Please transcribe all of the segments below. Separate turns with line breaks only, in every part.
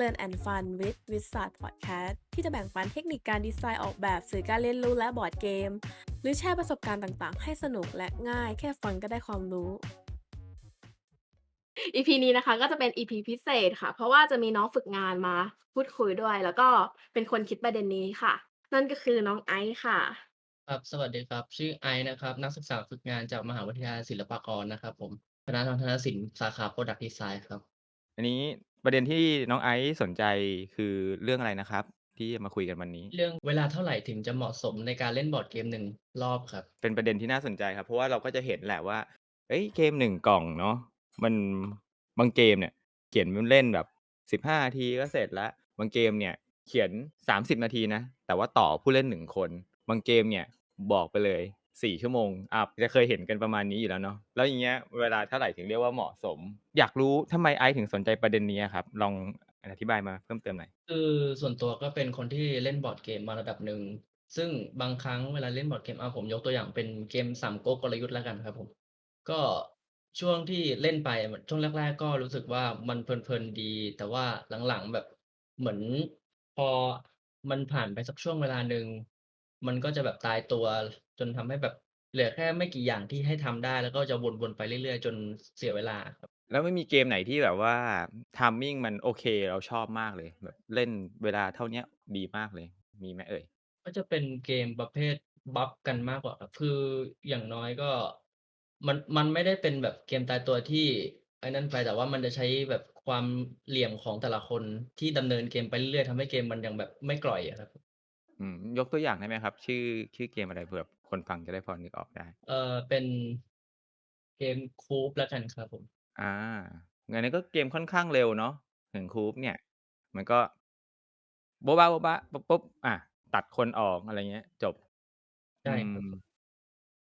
Learn and Fun with w i z a r d Podcast ที่จะแบ่งปันเทคนิคการดีไซน์ออกแบบสื่อการเรียนรู้และบอร์ดเกม หรือแชร์ประสบการณ์ต่างๆ ให้สนุกและง่าย แค่ฟังก็ได้ความรู้
EP นี้นะคะก็จะเป็น EP พิเศษค่ะ เพราะว่าจะมีน้องฝึกงานมาพูดคุยด้วย แล้วก็เป็นคนคิดประเด็นนี้ค่ะ นั่นก็คือน้องไอซ์ค่ะ
ครับ สวัสดีครับ ชื่อไอซ์นะครับ นักศึกษาฝึกงานจากมหาวิทยาลัยศิลปากรนะครับ ผมคณะทางคณะศิลป์สาขา Product Design ครับ
อันนี้ ประเด็นที่น้องไอซ์สนใจคือเรื่องอะไรนะครับ ที่จะมาคุยกันวันนี้
เรื่องเวลาเท่าไหร่ถึงจะเหมาะสมในการเล่นบอร์ดเกมหนึ่งรอบครับ
เป็นประเด็นที่น่าสนใจครับ เพราะว่าเราก็จะเห็นแหละว่า เอ้ยเกมหนึ่งกล่องเนาะมันบางเกมเนี่ย เขียนมันเล่นแบบสิบห้านาทีก็เสร็จแล้วบางเกมเนี่ย เขียนสามสิบนาทีนะแต่ว่าต่อผู้เล่นหนึ่งคน บางเกมเนี่ยบอกไปเลย สี่ชั่วโมงอะจะเคยเห็นกันประมาณนี้อยู่แล้วเนาะแล้วอย่างเงี้ยเวลาเท่าไหร่ถึงเรียกว่าเหมาะสม อยากรู้ทำไมไอซ์ถึงสนใจประเด็นนี้ครับลองอธิบายมาเพิ่มเติมหน่อย
คือส่วนตัวก็เป็นคนที่เล่นบอร์ดเกมมาระดับหนึ่งซึ่งบางครั้งเวลาเล่นบอร์ดเกมเอาผมยกตัวอย่างเป็นเกมสามก๊กกลยุทธ์แล้วกันครับผมก็ช่วงที่เล่นไปช่วงแรก ๆ ก็รู้สึกว่ามันเพลินๆดี แต่ว่าหลังๆแบบเหมือนพอมันผ่านไปสักช่วงเวลาหนึ่ง มันก็จะแบบตายตัวจนทำให้แบบเหลือแค่ไม่กี่อย่างที่ให้ทำได้ แล้วก็จะวนๆไปเรื่อยๆ จนเสียเวลาครับ
แล้วไม่มีเกมไหนที่แบบว่าทามมิ่งมันโอเคเราชอบมากเลยแบบเล่นเวลาเท่าเนี้ยดีมากเลย มีไหมเอ่ย
ก็จะเป็นเกมประเภทบัฟกันมากกว่าครับคืออย่างน้อยก็มันมันไม่ได้เป็นแบบเกมตายตัวที่ไอ้นั่นไปแต่ว่ามันจะใช้แบบความเหลี่ยมของแต่ละคนที่ดำเนินเกมไปเรื่อยๆทำให้เกมมันยังแบบไม่กร่อยอะครับ
อืม ยกตัวอย่างได้ไหมครับ ชื่อ ชื่อเกมอะไรเผื่อคนฟังจะได้พอนึกออกได้
เออเป็นเกมคูปแล้วกันครับผม
อ่างั้นนก็เกมค่อนข้างเร็วเนาะถึงคูปเนี่ย มันก็โบ๊ะบ้าโบ๊ะบ้าปุ๊บปุ๊บอะ ตัดคนออกอะไรเงี้ย จบ
ใช่ครับ
อืม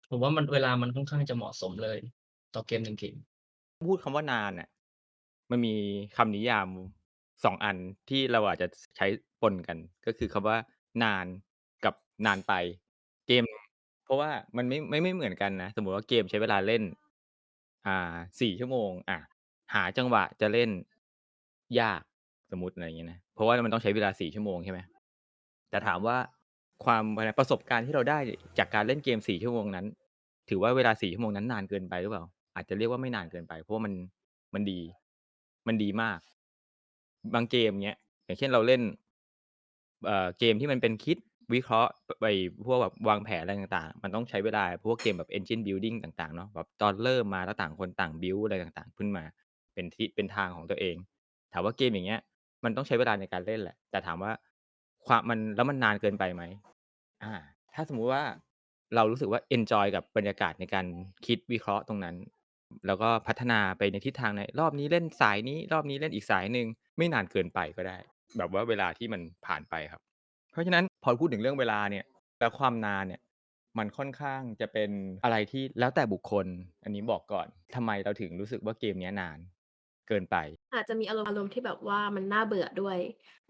ผมว่ามันเวลามันค่อนข้างจะเหมาะสมเลย ต่อเกมหนึ่งเกม
พูดคำว่านานน่ะ มันมีคำนิยามสองอันที่เราอาจจะใช้ปนกัน ก็คือคำว่า นานกับนานไป เกม เพราะว่ามันไม่ ไม่ ไม่เหมือนกันนะ สมมุติว่าเกมใช้เวลาเล่น อ่าสี่ชั่วโมงอะหาจังหวะจะเล่นยาก สมมุติ อะไรอย่างเงี้ยนะ เพราะว่ามันต้องใช้เวลาสี่ชั่วโมง ใช่ไหม แต่ถามว่า ความ อะไร ประสบการณ์ที่เราได้จากการเล่นเกมสี่ชั่วโมงนั้น ถือว่าเวลาสี่ชั่วโมงนั้นนานเกินไปหรือเปล่า อาจจะเรียกว่าไม่นานเกินไป เพราะว่ามัน มันดี มันดีมาก บางเกมเนี้ย อย่างเช่น เราเล่น เอ่อเกมที่มันเป็นคิดวิเคราะห์ไปพวกแบบวางแผนอะไรต่างๆ มันต้องใช้เวลาพวกเกมแบบ engine building ต่างๆเนาะแบบตอนเริ่มมาแล้วต่างคนต่าง build อะไรต่างๆ ขึ้นมาเป็นทิศเป็นทางของตัวเอง ถามว่าเกมอย่างเงี้ย มันต้องใช้เวลาในการเล่นแหละ แต่ถามว่าความมันแล้วมันนานเกินไปไหมอ่า ถ้าสมมุติว่าเรารู้สึกว่า enjoy กับบรรยากาศในการคิดวิเคราะห์ตรงนั้น แล้วก็พัฒนาไปในทิศทางไหนรอบนี้เล่นสายนี้ รอบนี้เล่นอีกสายหนึ่งไม่นานเกินไปก็ได้ แบบว่าเวลาที่มันผ่านไปครับ เพราะฉะนั้นพอพูดถึงเรื่องเวลาเนี่ยแล้วความนานเนี่ยมันค่อนข้างจะเป็นอะไรที่แล้วแต่บุคคล อันนี้บอกก่อนทำไมเราถึงรู้สึกว่าเกมเนี้ยนาน เกินไป
อาจจะมีอารมณ์อารมณ์ที่แบบว่ามันน่าเบื่อด้วย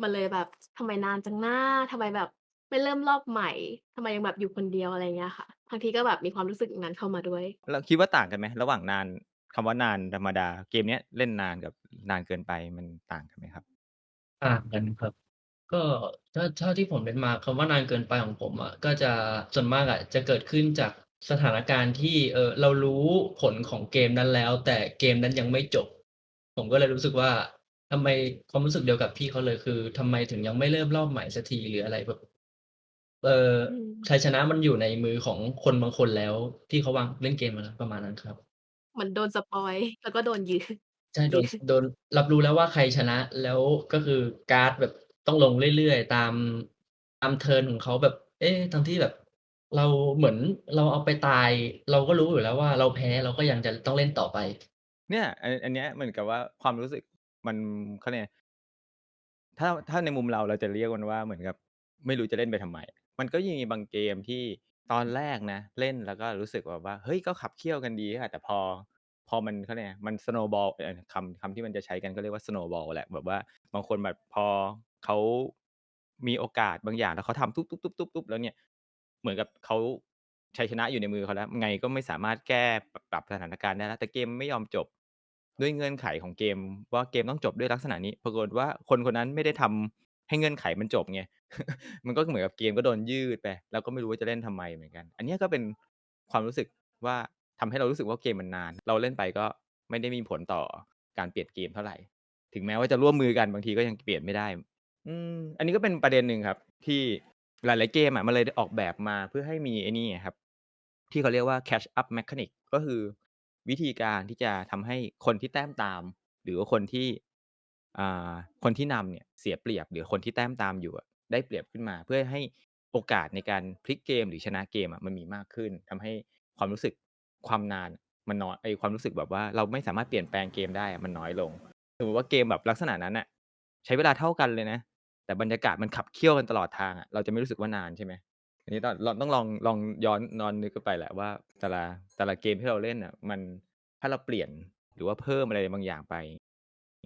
มันเลยแบบทำไมนานจังน้าทำไมแบบไม่เริ่มรอบใหม่ทำไมยังแบบอยู่คนเดียวอะไรเงี้ยค่ะบางทีก็แบบมีความรู้สึกอย่างนั้นเข้ามาด้วย
เราคิดว่าต่างกันไหมระหว่างนานคำว่านานธรรมดา เกมเนี้ยเล่นนานกับนานเกินไปมันต่างกันไหมครับ
ต่างกันครับ ก็ถ้าเท่าที่ผมเล่นมาคำว่านานเกินไปของผมอะ ก็จะ ส่วนมากอะจะเกิดขึ้นจากสถานการณ์ที่ เออเรารู้ผลของเกมนั้นแล้ว แต่เกมนั้นยังไม่จบ ผมก็เลยรู้สึกว่า ทำไม ความรู้สึกเดียวกับพี่เขาเลย คือทำไมถึงยังไม่เริ่มรอบใหม่สักที หรืออะไรแบบ เออ
อืม
ชัยชนะมันอยู่ในมือของคนบางคนแล้ว ที่เขาวาง เล่นเกมมาแล้ว ประมาณนั้นครับ
เหมือนโดนสปอยล์ แล้วก็โดน ยื้อ
ใช่โดนโดนรับรู้แล้วว่าใครชนะ แล้วก็คือการ์ดแบบต้องลงเรื่อยๆตามตามเทิร์นของเขาแบบ เอ๊ะทั้งที่แบบ เราเหมือนเราเอาไปตาย เราก็รู้อยู่แล้วว่าเราแพ้เราก็ยังจะต้องเล่นต่อไป
เนี่ย อันอันเนี้ยเหมือนกับว่าความรู้สึกมันเขาเรียกไงถ้าถ้าในมุมเราเราจะเรียกมันว่าเหมือนกับ ไม่รู้จะเล่นไปทำไม มันก็ยังมีบางเกมที่ตอนแรกนะ เล่นแล้วก็รู้สึกแบบว่าเฮ้ยก็ขับเคี่ยวกันดีค่ะแต่พอ พอมันเขาเรียมัน snowball เอ่อคำคำที่มันจะใช้กันก็เรียกว่า snowball แหละแบบว่าบางคนแบบพอเขามีโอกาสบางอย่างแล้วเขาทำตุ๊บตุ๊บตุ๊บตุ๊บตุ๊บแล้วเนี่ย เหมือนกับเขาชัยชนะอยู่ในมือเขาแล้วไงก็ไม่สามารถแก้ปรับสถานการณ์ได้แล้วแต่เกมไม่ยอมจบด้วยเงื่อนไขของเกม ว่าเกมต้องจบด้วยลักษณะนี้ ปรากฏว่าคนคนนั้นไม่ได้ทำให้เงื่อนไขมันจบไงมันก็เหมือนกับเกมก็โดนยืดไป แล้วก็ไม่รู้ว่าจะเล่นทำไมเหมือนกัน อันนี้ก็เป็นความรู้สึกว่า ทำให้เรารู้สึกว่าเกมมันนาน เราเล่นไปก็ไม่ได้มีผลต่อการเปลี่ยนเกมเท่าไหร่ ถึงแม้ว่าจะร่วมมือกันบางทีก็ยังเปลี่ยนไม่ได้ อืมอันนี้ก็เป็นประเด็นหนึ่งครับ ที่หลาย ๆ เกมอะมันเลยออกแบบมาเพื่อให้มีไอ้นี่ครับ ที่เขาเรียกว่า catch up mechanic ก็คือวิธีการที่จะทำให้คนที่แต้มตาม หรือว่าคนที่อ่าคนที่นำเนี่ยเสียเปรียบ หรือคนที่แต้มตามอยู่อะได้เปรียบขึ้นมา เพื่อให้โอกาสในการพลิกเกมหรือชนะเกมอะมันมีมากขึ้นทำให้ความรู้สึก ความนานมันน้อยไอความรู้สึกแบบว่าเราไม่สามารถเปลี่ยนแปลงเกมได้มันน้อยลงสมมติว่าเกมแบบลักษณะนั้นน่ะใช้เวลาเท่ากันเลยนะ แต่บรรยากาศมันขับเคี่ยวกันตลอดทางอะเราจะไม่รู้สึกว่านานใช่ไหมอันนี้ต้องเราต้องลองลองย้อนนอนนึกไปแหละว่าแต่ละแต่ละเกมที่เราเล่นน่ะมันถ้าเราเปลี่ยนหรือว่าเพิ่มอะไรบางอย่างไป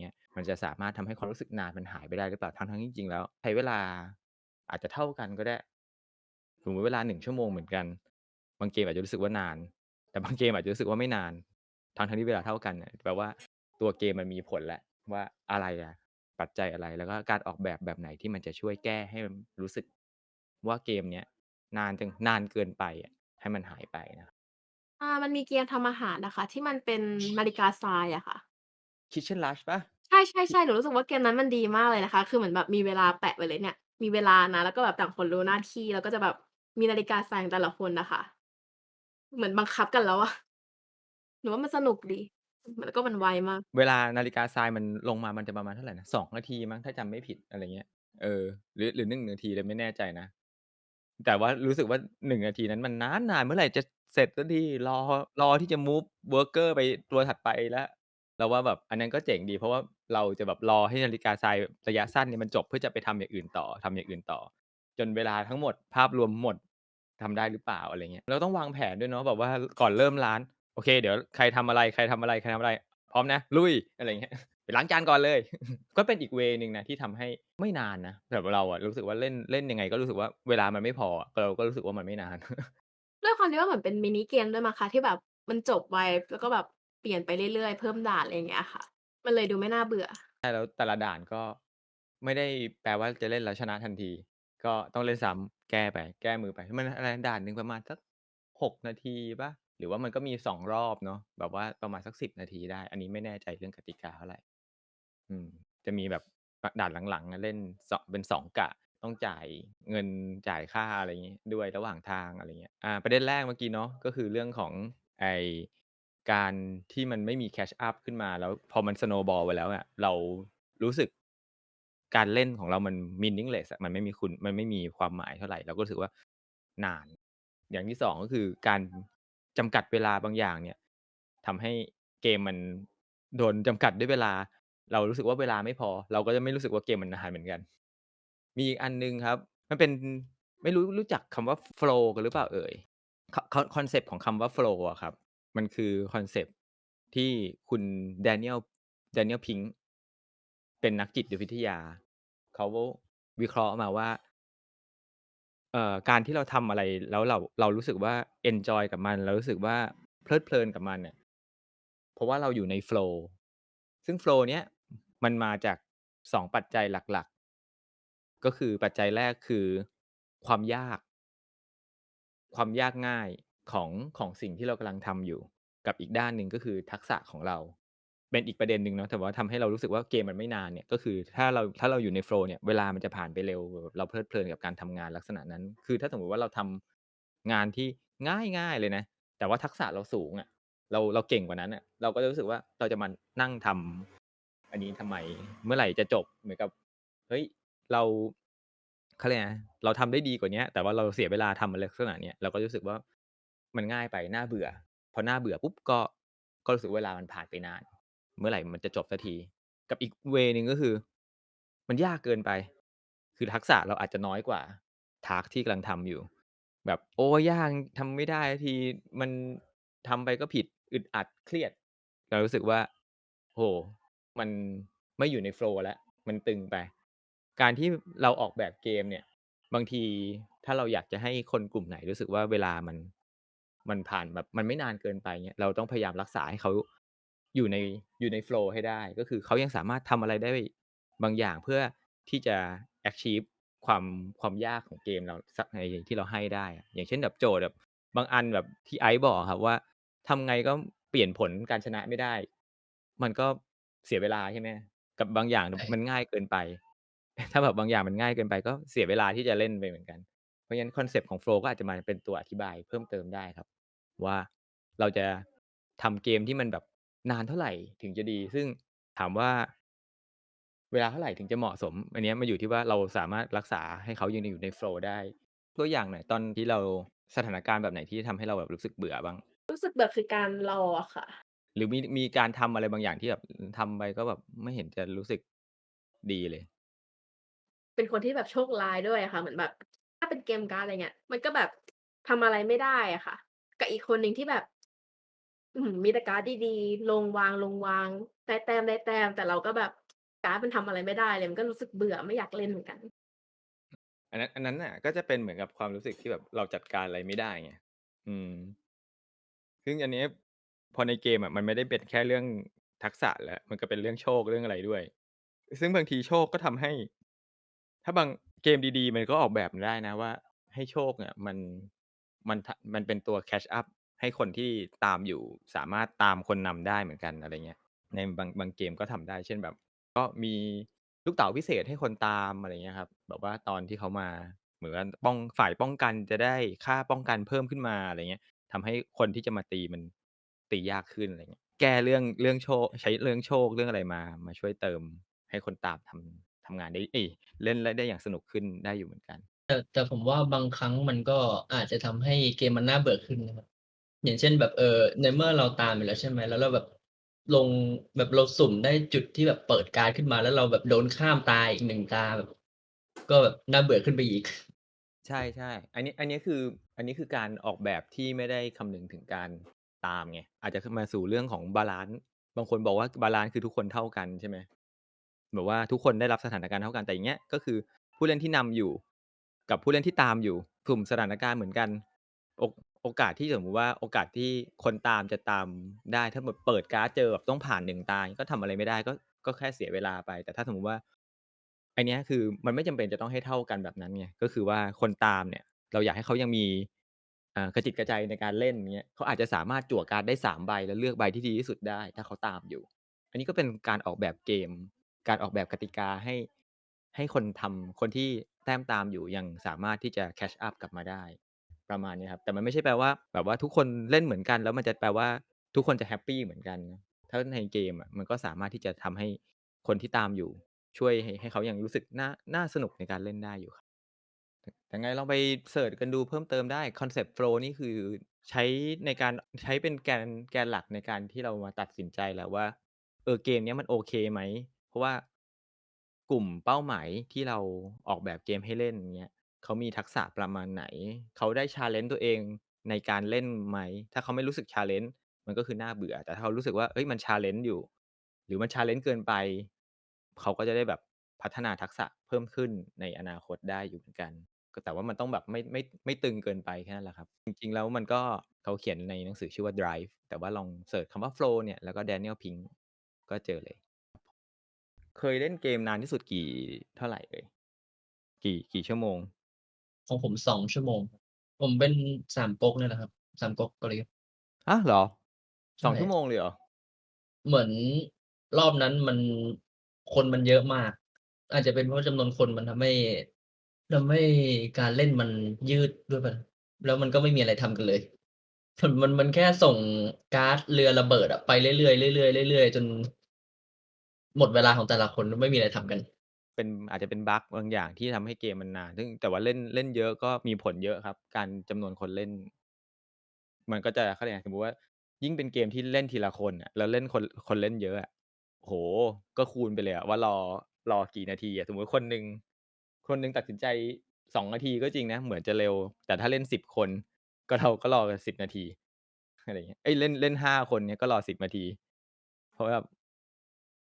เงี้ยมันจะสามารถทำให้ความรู้สึกนานมันหายไปได้หรือเปล่าทั้งๆที่จริงๆแล้วใช้เวลาอาจจะเท่ากันก็ได้สมมติเวลา1ชั่วโมงเหมือนกัน บางเกมอาจจะรู้สึกว่านาน แต่บางเกมอาจจะรู้สึกว่าไม่นานทั้งๆที่เวลาเท่ากันน่ะแปลว่าตัวเกมมันมีผลแล้วว่าอะไรอะปัจจัยอะไรแล้วก็การออกแบบแบบไหนที่มันจะช่วยแก้ให้มันรู้สึกว่าเกมเนี้ยนานจังนานเกินไปอะให้มันหายไปนะครับ
อ่ามันมีเกมทำอาหารน่ะค่ะที่มันเป็นนาฬิกาทรายอะค่ะ
Kitchen Rush เปล่า?
ใช่ๆๆหนูรู้สึกว่าเกมนั้นมันดีมากเลยนะคะ คือเหมือนแบบมีเวลาแปะไว้เลยเนี่ย มีเวลานะ แล้วก็แบบต่างคนรู้หน้าที่แล้วก็จะแบบมีนาฬิกาทรายของแต่ละคนน่ะค่ะ เหมือนบังคับกันแล้วอะ หนูว่ามันสนุกดี แล้วก็มันไวมาก
เวลานาฬิกาทรายมันลงมา มันจะประมาณเท่าไรนะ 2 นาทีมั้ง ถ้าจำไม่ผิด อะไรเงี้ย เออ หรือ หรือ 1 นาทีเลยไม่แน่ใจนะ แต่ว่ารู้สึกว่า 1 นาทีนั้นมันนานนาน เมื่อไหร่จะเสร็จสักที รอ รอที่จะ move worker ไปตัวถัดไปแล้ว เราว่าแบบอันนั้นก็เจ๋งดี เพราะว่าเราจะแบบรอให้นาฬิกาทรายระยะสั้นเนี่ยมันจบ เพื่อจะไปทำอย่างอื่นต่อ ทำอย่างอื่นต่อ จนเวลาทั้งหมด ภาพรวมหมด ทำได้หรือเปล่าอะไรเงี้ยเราต้องวางแผนด้วยเนาะแบบว่าก่อนเริ่มร้าน โอเค เดี๋ยวใครทำอะไรใครทำอะไรใครทำอะไร พร้อมนะ ลุยอะไรเงี้ยไปล้างจานก่อนเลย ก็เป็นอีกเวย์หนึ่งนะที่ทำให้ไม่นานนะสำหรับเราอะรู้สึกว่าเล่นเล่นยังไง ก็รู้สึกว่าเวลามันไม่พออะเราก็รู้สึกว่ามันไม่นาน
ด้วยความที่ว่าเหมือนเป็นมินิเกมด้วยมั้งคะที่แบบมันจบไวแล้วก็แบบเปลี่ยนไปเรื่อยๆเพิ่มด่านอะไรอย่างเงี้ยค่ะ มันเลยดูไม่น่าเบื่อ
ใช่แล้วแต่ละด่านก็ไม่ได้แปลว่าจะเล่นแล้วชนะทันที ก็ต้องเล่นซ้ำ แก้ไป แก้มือไป มันอะไรด่านหนึ่งประมาณสัก 6 นาทีเปล่า?หรือว่ามันก็มี 2 รอบเนาะ แบบว่าประมาณสัก 10 นาทีได้ อันนี้ไม่แน่ใจเรื่องกติกาเท่าไหร่ อืม จะมีแบบด่านหลังๆอะเล่นสเป็น2กะ ต้องจ่ายเงินจ่ายค่าอะไรงี้ยด้วยระหว่างทางอะไรเงี้ย อ่า ประเด็นแรกเมื่อกี้เนาะ ก็คือเรื่องของไอการที่มันไม่มี catch up ขึ้นมาแล้วพอมัน snowball ไปแล้วอะเรารู้สึก การเล่นของเรามัน meaningless อะมันไม่มีคุณมันไม่มีความหมายเท่าไหร่เราก็รู้สึกว่านาน อย่างที่2ก็คือการจำกัดเวลาบางอย่างเนี่ยทำให้เกมมันโดนจำกัดด้วยเวลา เรารู้สึกว่าเวลาไม่พอ เราก็จะไม่รู้สึกว่าเกมมันนานเหมือนกัน มีอีกอันหนึ่งครับ มันเป็นไม่รู้รู้จักคำว่าโฟล์กันหรือเปล่าเอ่ย?คคคอนเซปต์ของคำว่าโฟล์อะครับ มันคือคอนเซปต์ที่คุณ Daniel Daniel Pink เเป็นนักจิตวิทยา เขาวิเคราะห์มาว่าเอ่อการที่เราทำอะไรแล้วเราเรารู้สึกว่าเอนจอยกับมันเรารู้สึกว่าเพลิดเพลินกับมันเนี่ยเพราะว่าเราอยู่ในโฟล์ซึ่งโฟล์เนี้ยมันมาจาก2ปัจจัยหลักๆ ก็คือปัจจัยแรกคือความยาก ความยากง่ายของของสิ่งที่เรากำลังทำอยู่ กับอีกด้านหนึ่งก็คือทักษะของเรา เป็นอีกประเด็นหนึ่งเนาะแต่ว่าทำให้เรารู้สึกว่าเกมมันไม่นานเนี่ยก็คือถ้าเราถ้าเราอยู่ในโฟล์เนี่ยเวลามันจะผ่านไปเร็ว เราเพลิดเพลินกับการทำงานลักษณะนั้น คือถ้าสมมติว่าเราทำงานที่ง่ายๆเลยนะ แต่ว่าทักษะเราสูงอะเราเราเก่งกว่านั้นน่ะ เราก็จะรู้สึกว่าเราจะมานั่งทำอันนี้ทำไม?เมื่อไหร่จะจบ?เหมือนกับเฮ้ยเราเขาเรียกไรนะเราทำได้ดีกว่าเนี้ย แต่ว่าเราเสียเวลาทำอะไรลักษณะเนี้ยเราก็รู้สึกว่ามันง่ายไปน่าเบื่อ พอหน่าเบื่อปุ๊บก็ก็รู้สึกเวลามันผ่านไปนาน เมื่อไหร่มันจะจบสักที?กับอีกเวนึ่งก็คือ มันยากเกินไป คือทักษะเราอาจจะน้อยกว่าทาสก์ที่กำลังทำอยู่ แบบโอ๊ยยากทำไม่ได้ทีมันทำไปก็ผิดอึดอัดเครียด เรารู้สึกว่าโอ้โฮมันไม่อยู่ในโฟล์แล้ว มันตึงไป การที่เราออกแบบเกมเนี่ย บางทีถ้าเราอยากจะให้คนกลุ่มไหนรู้สึกว่าเวลามัน มันผ่านแบบมันไม่นานเกินไปเงี้ยเราต้องพยายามรักษาให้เขา อยู่ในอยู่ในโฟล์ให้ได้ ก็คือเขายังสามารถทำอะไรได้บางอย่างเพื่อที่จะ achieve ความความยากของเกมเราสักในที่เราให้ได้ อย่างเช่นแบบโจทย์แบบบางอันแบบที่ไอซ์บอกครับว่าทำไงก็เปลี่ยนผลการชนะไม่ได้ มันก็เสียเวลาใช่ไหมกับบางอย่างมันง่ายเกินไป ถ้าแบบบางอย่างมันง่ายเกินไป ก็เสียเวลาที่จะเล่นไปเหมือนกัน เพราะฉะนั้นคอนเซปต์ของโฟล์ก็อาจจะมาเป็นตัวอธิบายเพิ่มเติมได้ครับ ว่าเราจะทำเกมที่มันแบบ นานเท่าไรถึงจะดี ซึ่งถามว่า เวลาเท่าไรถึงจะเหมาะสม อันเนี้ยมันอยู่ที่ว่าเราสามารถรักษาให้เขายังอยู่ในโฟลว์ได้ ตัวอย่างหน่อยตอนที่เราสถานการณ์แบบไหนที่ทำให้เราแบบรู้สึกเบื่อบ้าง?
รู้สึกเบื่อคือการรออะค่ะ
หรือมีมีการทำอะไรบางอย่างที่แบบอือทำไปก็แบบไม่เห็นจะรู้สึกดีเลย?
เป็นคนที่แบบโชคร้ายด้วยอะค่ะ เหมือนแบบ ถ้าเป็นเกมการ์ดอะไรเงี้ย มันก็แบบทำอะไรไม่ได้อะค่ะ กับอีกคนหนึ่งที่แบบ อื้อฮือ มีแต่การ์ดดี ๆ ลงวาง ๆ ได้แต้มๆแต่เราก็แบบการ์ดมันทำอะไรไม่ได้เลย มันก็รู้สึกเบื่อ ไม่อยากเล่นเหมือนกัน
อันนั้น อันนั้นน่ะ ก็จะเป็นเหมือนกับความรู้สึกที่แบบเราจัดการอะไรไม่ได้ไง อืม ซึ่งอันเนี้ย พอในเกมอะ มันไม่ได้เป็นแค่เรื่องทักษะแล้ว มันก็เป็นเรื่องโชค เรื่องอะไรด้วย ซึ่งบางทีโชคก็ทำให้ ถ้าบาง เกมดี ๆ มันก็ออกแบบมาได้นะว่า ให้โชคเนี่ยมัน มัน ท มันเป็นตัว catch up ให้คนที่ตามอยู่สามารถตามคนนำได้เหมือนกันอะไรเงี้ย ในบางบางเกมก็ทำได้ เช่นแบบ ก็มีลูกเต๋าพิเศษให้คนตามอะไรเงี้ยครับแบบว่าตอนที่เขามาเหมือนป้องฝ่ายป้องกันจะได้ค่าป้องกันเพิ่มขึ้นมาอะไรเงี้ยทำให้คนที่จะมาตีมันตียากขึ้นอะไรเงี้ย แก้เรื่องเรื่องโชคใช้เรื่องโชคเรื่องอะไรมา มาช่วยเติมให้คนตามทำทำงานได้เอเล่นแล้ได้อย่างสนุกขึ้นได้อยู่เหมือนกัน
แต่แต่ผมว่าบางครั้งมันก็อาจจะทำให้เกมมันน่าเบื่อขึ้นนะครับ อย่างเช่นแบบเออในเมื่อเราตามอยู่แล้วใช่ไหมแล้วเราแบบลงแบบเราสุ่มได้จุดที่แบบเปิดการ์ดขึ้นมา แล้วเราแบบโดนข้ามตาอีก1ตาแบบ ก็แบบน่าเบื่อขึ้นไปอีก
ใช่ๆอันนี้อันนี้คือ อันนี้คือการออกแบบที่ไม่ได้คำนึงถึงการตามไงอาจจะมาสู่เรื่องของบาลันซ์บางคนบอกว่าบาลันซ์คือทุกคนเท่ากันใช่ไหมแบบว่าทุกคนได้รับสถานการณ์เท่ากันแต่อย่างเงี้ยก็คือผู้เล่นที่นำอยู่ กับผู้เล่นที่ตามอยู่สุ่มสถานการณ์เหมือนกัน โอกาสที่สมมติว่าโอกาสที่คนตามจะตามได้ ถ้าแบบเปิดการ์ดเจอแบบต้องผ่าน1ตางี้ก็ทำอะไรไม่ได้ก็ก็แค่เสียเวลาไป แต่ถ้าสมมติว่าไอันเนี้ยคือมันไม่จำเป็นจะต้องให้เท่ากันแบบนั้นไงก็คือว่าคนตามเนี่ย เราอยากให้เขายังมีอ่ากระจิตกระใจในการเล่นอย่างเงี้ยเขาอาจจะสามารถจั่วการ์ดได้3ใบแล้วเลือกใบที่ดีที่สุดได้ ถ้าเขาตามอยู่ อันนี้ก็เป็นการออกแบบเกม การออกแบบกติกาให้ ให้คนทำคนที่แต้มตามอยู่ยังสามารถที่จะ catch up กลับมาได้ ประมาณนี้ครับแต่มันไม่ใช่แปลว่า แบบว่าทุกคนเล่นเหมือนกัน แล้วมันจะแปลว่าทุกคนจะแฮปปี้เหมือนกัน ถ้าในเกมอะมันก็สามารถที่จะทำให้คนที่ตามอยู่ ช่วยให้ให้เขายังรู้สึกน่าน่าสนุกในการเล่นได้อยู่ครับถยังไงลองไปเซิร์ชกันดูเพิ่มเติมได้คอนเซปต์โฟล์นี่คือใช้ในการใช้เป็นแกนแกนหลักในการที่เรามาตัดสินใจแหละว่า เออเกมนี้มันโอเคไหม เพราะว่ากลุ่มเป้าหมายที่เราออกแบบเกมให้เล่นอย่างเงี้ย เขามีทักษะประมาณไหน เขาได้ challenge ตัวเองในการเล่นไหม ถ้าเขาไม่รู้สึก challenge มันก็คือน่าเบื่อ แต่ถ้าเขารู้สึกว่าเฮ้ยมัน challenge อยู่ หรือมัน challenge เกินไป เขาก็จะได้แบบพัฒนาทักษะเพิ่มขึ้นในอนาคตได้อยู่เหมือนกันก็แต่ว่ามันต้องแบบไม่ไม่ไม่ตึงเกินไปแค่นั้นแหละครับ จริงๆ แล้วมันก็เขาเขียนในหนังสือชื่อว่า Drive แต่ว่าลองเซิร์ชคำว่าโฟลว์เนี่ยแล้วก็ Daniel Pink ก็เจอเลย เคยเล่นเกมนานที่สุดกี่เท่าไหรเอ่ย?กี่กี่ชั่วโมง?
ของผม 2 ชั่วโมง ผมเป็นสามก๊กเนี่ยแหละครับ สามก๊กกลยุทธ์
ฮะเหรอ?
ใช่
2ชั่วโมงเลยเหรอ?
เหมือนรอบนั้นมัน คนมันเยอะมาก อาจจะเป็นเพราะจำนวนคนมันทำให้ทำให้การเล่นมันยืดด้วยเปล่าแล้วมันก็ไม่มีอะไรทำกันเลย มันมันมันแค่ส่งการ์ดเรือระเบิดอะไปเรื่อยๆเรื่อยๆเรื่อยๆจนหมดเวลาของแต่ละคนไม่มีอะไรทำกัน
เป็นอาจจะเป็นบักบางอย่างที่ทำให้เกมมันนาน ซึ่งแต่ว่าเล่นเล่นเยอะก็มีผลเยอะครับ การจำนวนคนเล่น มันก็จะเขาเรียกสมมุติว่า ยิ่งเป็นเกมที่เล่นทีละคนอะแล้วเล่นคนคนเล่นเยอะอะโอ้โฮก็คูณไปเลยอะว่ารอรอกี่นาทีอะสมมุติคนหนึ่งคนหนึ่งตัดสินใจ2นาทีก็จริงนะ เหมือนจะเร็ว แต่ถ้าเล่น10คน ก็เราก็รอกัน10นาทีอะไรเงี้ยเอ๊ยเล่นเล่น5คนเงี้ยก็รอ10นาที เพราะแบบ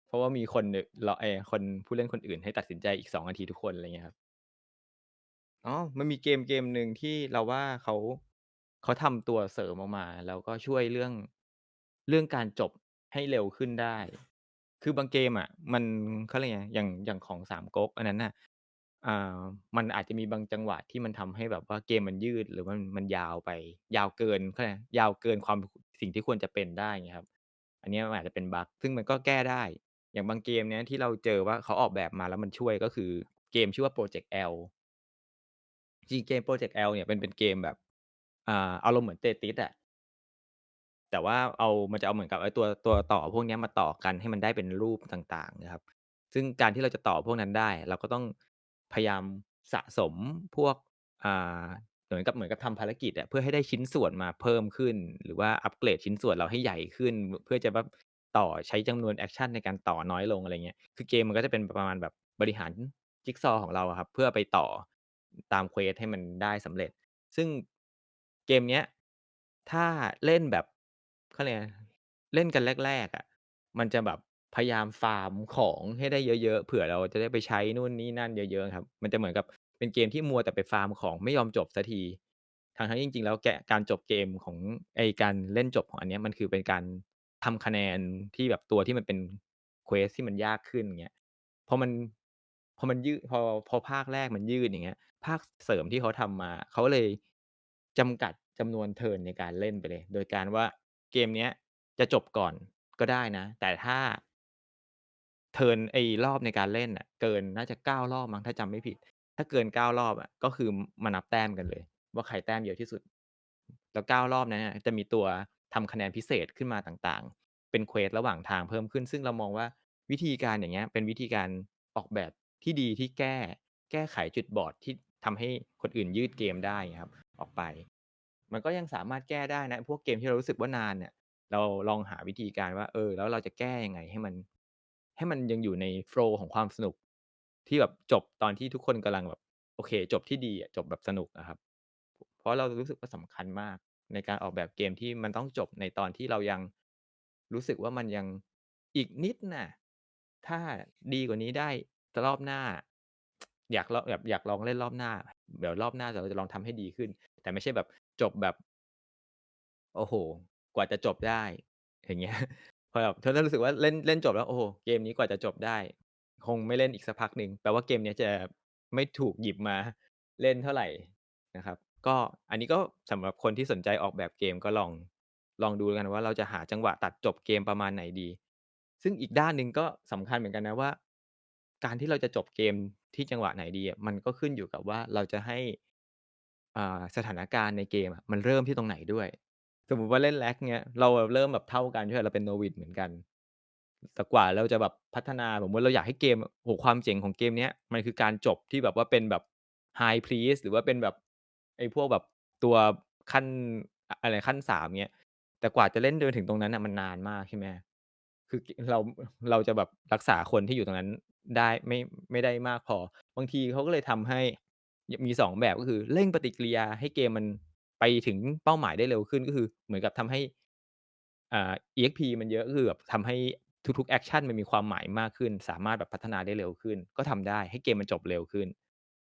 เพราะว่ามีคนนรอไอ้คนผู้เล่นคนอื่นให้ตัดสินใจอีก2นาทีทุกคนอะไรเงี้ยครับอ๋อมันมีเกมเกมหนึ่งที่เราว่าเขาเขาทำตัวเสริมออกมา แล้วก็ช่วยเรื่องเรื่องการจบให้เร็วขึ้นได้ คือบางเกมอะ มันเขาเรียกไงอย่างอย่างของสามก๊กอันนั้นน่ะอ่ามันอาจจะมีบางจังหวะที่มันทำให้แบบว่าเกมมันยืดหรือมันมันยาวไป ยาวเกินเขาเรียกยาวเกินความสิ่งที่ควรจะเป็นได้เงี้ยครับ อันนี้มันอาจจะเป็นบั๊กซึ่งมันก็แก้ได้ อย่างบางเกมเนี้ยที่เราเจอว่าเขาออกแบบมาแล้วมันช่วยก็คือเกมชื่อว่า Project L จริงเกม Project L เนี่ยมันเป็นเกมแบบอ่าอารมณ์เหมือน Tetris อะแต่ว่าเอามันจะเอาเหมือนกับไอ้ตัวตัวต่อพวกนี้มาต่อกันให้มันได้เป็นรูปต่างๆนะครับ ซึ่งการที่เราจะต่อพวกนั้นได้ เราก็ต้องพยายามสะสมพวกอ่าเหมือนกับเหมือนกับทำภารกิจอะเพื่อให้ได้ชิ้นส่วนมาเพิ่มขึ้น หรือว่าอัปเกรดชิ้นส่วนเราให้ใหญ่ขึ้น เพื่อจะแบบ ต่อใช้จำนวนแอกชันในการต่อน้อยลงอะไรเงี้ย คือเกมมันก็จะเป็นประมาณแบบบริหารจิ๊กซอของเราครับ เพื่อไปต่อตามเควสให้มันได้สำเร็จ ซึ่งเกมเนี้ย ถ้าเล่นแบบเขาเรียกเล่นกันแรก ๆอะมันจะแบบพยายามฟาร์มของให้ได้เยอะๆเผื่อเราจะได้ไปใช้นู่นนี่นั่นเยอะๆครับ มันจะเหมือนกับเป็นเกมที่มัวแต่ไปฟาร์มของไม่ยอมจบสักทีทั้งๆจริง ๆ แล้วแกะการจบเกมของไอ้การเล่นจบของอันเนี้ยมันคือเป็นการ ทำคะแนนที่แบบตัวที่มันเป็นเควสที่มันยากขึ้นเงี้ยพอมันพอมันยืดพอพอภาคแรกมันยืดอย่างเงี้ย ภาคเสริมที่เขาทำมา เขาเลยจำกัดจำนวนเทิร์นในการเล่นไปเลย โดยการว่าเกมเนี้ยจะจบก่อนก็ได้นะ แต่ถ้าเทิร์นไอ้รอบในการเล่นน่ะ เกินน่าจะ9รอบมั้งถ้าจำไม่ผิด ถ้าเกิน9รอบอะก็คือมานับแต้มกันเลย ว่าใครแต้มเยอะที่สุด แล้ว9รอบนั้นจะมีตัว ทำคะแนนพิเศษขึ้นมาต่างๆ เป็นเควสระหว่างทางเพิ่มขึ้น ซึ่งเรามองว่าวิธีการอย่างเงี้ยเป็นวิธีการออกแบบที่ดีที่แก้ แก้ไขจุดบอดที่ทำให้คนอื่นยืดเกมได้ครับ ออกไป มันก็ยังสามารถแก้ได้นะ พวกเกมที่เรารู้สึกว่านานเนี่ย เราลองหาวิธีการว่า เออ แล้วเราจะแก้ยังไงให้มัน ให้มันยังอยู่ในโฟล์ของความสนุก ที่แบบจบตอนที่ทุกคนกำลังแบบ โอเค จบที่ดีอะจบแบบสนุกอะครับ เพราะเรารู้สึกว่าสำคัญมาก ในการออกแบบเกมที่มันต้องจบในตอนที่เรายังรู้สึกว่ามันยังอีกนิดน่ะ ถ้าดีกว่านี้ได้รอบหน้า อยากลองแบบอยากลองเล่นรอบหน้า เดี๋ยวรอบหน้าเราจะลองทำให้ดีขึ้น แต่ไม่ใช่แบบจบแบบ โอ้โฮกว่าจะจบได้ อย่างเงี้ย พอแบบถ้ารู้สึกว่าเล่นเล่นจบแล้วโอ้โฮเกมนี้กว่าจะจบได้ คงไม่เล่นอีกสักพักหนึ่งแปลว่าเกมเนี้ยจะไม่ถูกหยิบมาเล่นเท่าไหร่นะครับ ก็อันนี้ก็สำหรับคนที่สนใจออกแบบเกมก็ลองลองดูแล้วกันว่าเราจะหาจังหวะตัดจบเกมประมาณไหนดี ซึ่งอีกด้านหนึ่งก็สำคัญเหมือนกันนะว่า การที่เราจะจบเกมที่จังหวะไหนดีอะมันก็ขึ้นอยู่กับว่าเราจะให้อ่าสถานการณ์ในเกมอะมันเริ่มที่ตรงไหนด้วย สมมุติว่าเล่น RAG เงี้ยเราเริ่มแบบเท่ากันใช่เปล่าเราเป็น Novice เหมือนกัน แต่กว่าเราจะแบบพัฒนาสมมุติเราอยากให้เกมโอ้ความเจ๋งของเกมเนี้ยมันคือการจบที่แบบว่าเป็นแบบ High Priest หรือว่าเป็นแบบ ไอ้พวกแบบตัวขั้นอะไรขั้น3เงี้ยแต่กว่าจะเล่นจนถึงตรงนั้นน่ะมันนานมากใช่ไหมคือเราเราจะแบบรักษาคนที่อยู่ตรงนั้นได้ไม่ไม่ได้มากพอ บางทีเขาก็เลยทำให้มี2แบบก็คือเร่งปฏิกิริยาให้เกมมันไปถึงเป้าหมายได้เร็วขึ้นก็คือ เหมือนกับทำให้อ่า EXP มันเยอะคือแบบทำให้ทุกๆแอกชันมันมีความหมายมากขึ้น สามารถแบบพัฒนาได้เร็วขึ้น ก็ทำได้ให้เกมมันจบเร็วขึ้น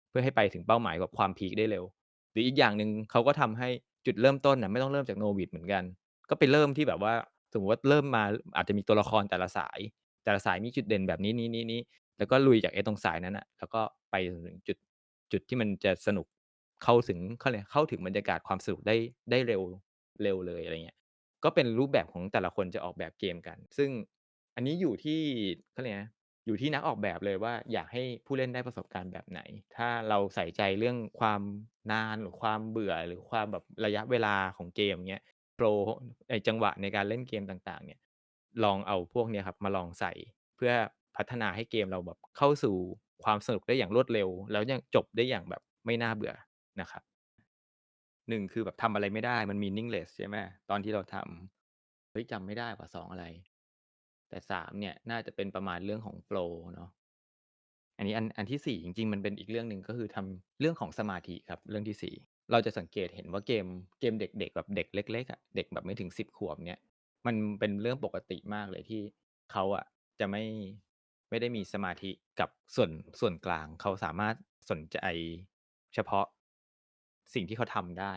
เพื่อให้ไปถึงเป้าหมายแบบความพีกได้เร็ว หรืออีกอย่างหนึ่งเขาก็ทำให้จุดเริ่มต้นน่ะไม่ต้องเริ่มจาก Novice เหมือนกัน ก็ไปเริ่มที่แบบว่าสมมติว่าเริ่มมาอาจจะมีตัวละครแต่ละสาย แต่ละสายมีจุดเด่นแบบนี้ๆๆๆแล้วก็ลุยจากไอ้ตรงสายนั้นน่ะแล้วก็ไปจนถึงจุดจุดที่มันจะสนุกเข้าถึงเขาเรียเข้าถึงบรรยากาศความสนุกได้ได้เร็วเร็วเลยอะไรเงี้ยก็เป็นรูปแบบของแต่ละคนจะออกแบบเกมกัน ซึ่งอันนี้อยู่ที่เขาเรียกไรนะ อยู่ที่นักออกแบบเลยว่าอยากให้ผู้เล่นได้ประสบการณ์แบบไหน ถ้าเราใส่ใจเรื่องความนานหรือความเบื่อหรือความแบบระยะเวลาของเกมเงี้ยโฟลว์ไอจังหวะในการเล่นเกมต่างๆ เนี่ย ลองเอาพวกเนี้ยครับมาลองใส่เพื่อพัฒนาให้เกมเราแบบเข้าสู่ความสนุกได้อย่างรวดเร็ว แล้วยังจบได้อย่างแบบไม่น่าเบื่อนะครับ1คือแบบทำอะไรไม่ได้มัน meaningless ใช่ไหมตอนที่เราทำเฮ้ยจำไม่ได้ว่ะ2อะไร แต่3เนี่ยน่าจะเป็นประมาณเรื่องของโฟล์เนาะอันนี้อันอันที่4จริง ๆ มันเป็นอีกเรื่องหนึ่งก็คือทำเรื่องของสมาธิครับ เรื่องที่4เราจะสังเกตเห็นว่าเกมเกมเด็กๆแบบเด็กเล็กๆอะเด็กแบบไม่ถึง10ขวบเนี่ย มันเป็นเรื่องปกติมากเลยที่เขาอะจะไม่ไม่ได้มีสมาธิกับส่วนส่วนกลาง เขาสามารถสนใจเฉพาะสิ่งที่เขาทำได้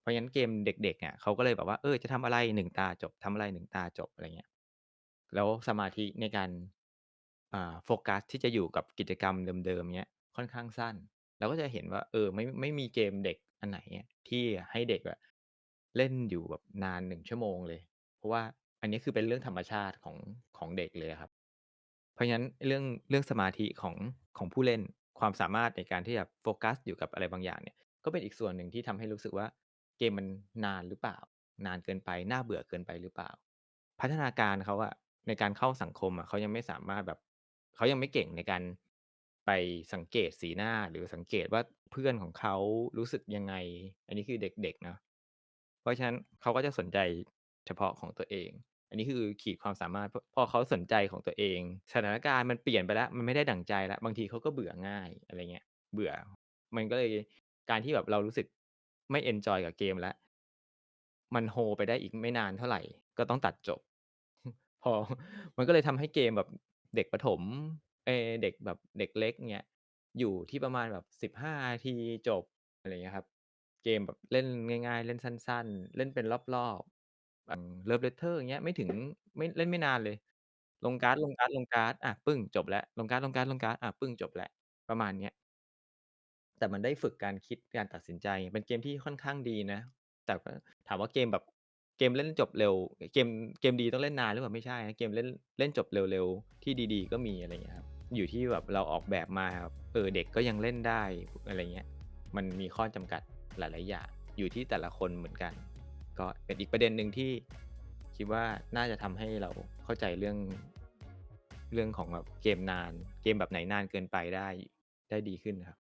เพราะงั้นเกมเด็กๆอะเขาก็เลยแบบว่าเออจะทำอะไร1ตาจบทำอะไร1ตาจบอะไรเงี้ย แล้วสมาธิในการอ่าโฟกัสที่จะอยู่กับกิจกรรมเดิมๆเงี้ยค่อนข้างสั้น เราก็จะเห็นว่า เออไม่ไม่มีเกมเด็กอันไหนอะที่ให้เด็กอะเล่นอยู่แบบนาน1ชั่วโมงเลย เพราะว่าอันนี้คือเป็นเรื่องธรรมชาติของของเด็กเลยครับ เพราะฉะนั้นเรื่องเรื่องสมาธิของของผู้เล่นความสามารถในการที่จะโฟกัสอยู่กับอะไรบางอย่างเนี่ย ก็เป็นอีกส่วนหนึ่งที่ทำให้รู้สึกว่าเกมมันนานหรือเปล่า นานเกินไปน่าเบื่อเกินไปหรือเปล่า พัฒนาการเขาอะ ในการเข้าสังคมอะเขายังไม่สามารถแบบเขายังไม่เก่งในการไปสังเกตสีหน้าหรือสังเกตว่าเพื่อนของเขารู้สึกยังไง อันนี้คือเด็กๆเนาะเพราะฉะนั้นเขาก็จะสนใจเฉพาะของตัวเอง อันนี้คือขีดความสามารถพอเขาสนใจของตัวเอง สถานการณ์มันเปลี่ยนไปแล้ว มันไม่ได้ดั่งใจแล้ว บางทีเขาก็เบื่อง่ายอะไรเงี้ย เบื่อ มันก็เลยการที่แบบเรารู้สึกไม่เอนจอยกับเกมแล้ว มัน hold ไปได้อีกไม่นานเท่าไหร่ ก็ต้องตัดจบ พอ มันก็เลยทำให้เกมแบบเด็กประถมเอเด็กแบบเด็กเล็กเงี้ยอยู่ที่ประมาณแบบ15นาทีจบอะไรเงี้ยครับ เกมแบบเล่นง่ายๆ เล่นสั้น ๆ เล่นเป็นรอบๆอย่าง Love Letter อย่างเงี้ยไม่ถึงไม่เล่นไม่นานเลย ลงการ์ดลงการ์ดลงการ์ดอะปึ้งจบแล้วลงการ์ดลงการ์ดลงการ์ดอะปึ้งจบแล้วประมาณเนี้ยแต่มันได้ฝึกการคิดการตัดสินใจ เป็นเกมที่ค่อนข้างดีนะ แต่ถามว่าเกมแบบ เกมเล่นจบเร็ว เกมเกมดีต้องเล่นนานหรือเปล่าไม่ใช่นะเกมเล่นเล่นจบเร็วๆ ที่ดีๆ ก็มีอะไรเงี้ยครับอยู่ที่แบบเราออกแบบมาเออเด็กก็ยังเล่นได้อะไรเงี้ยมันมีข้อจำกัดหลายๆอย่างอยู่ที่แต่ละคนเหมือนกัน ก็เป็นอีกประเด็นหนึ่งที่คิดว่าน่าจะทำให้เราเข้าใจเรื่อง เรื่องของแบบเกมนาน เกมแบบไหนนานเกินไปได้ได้ดีขึ้นครับ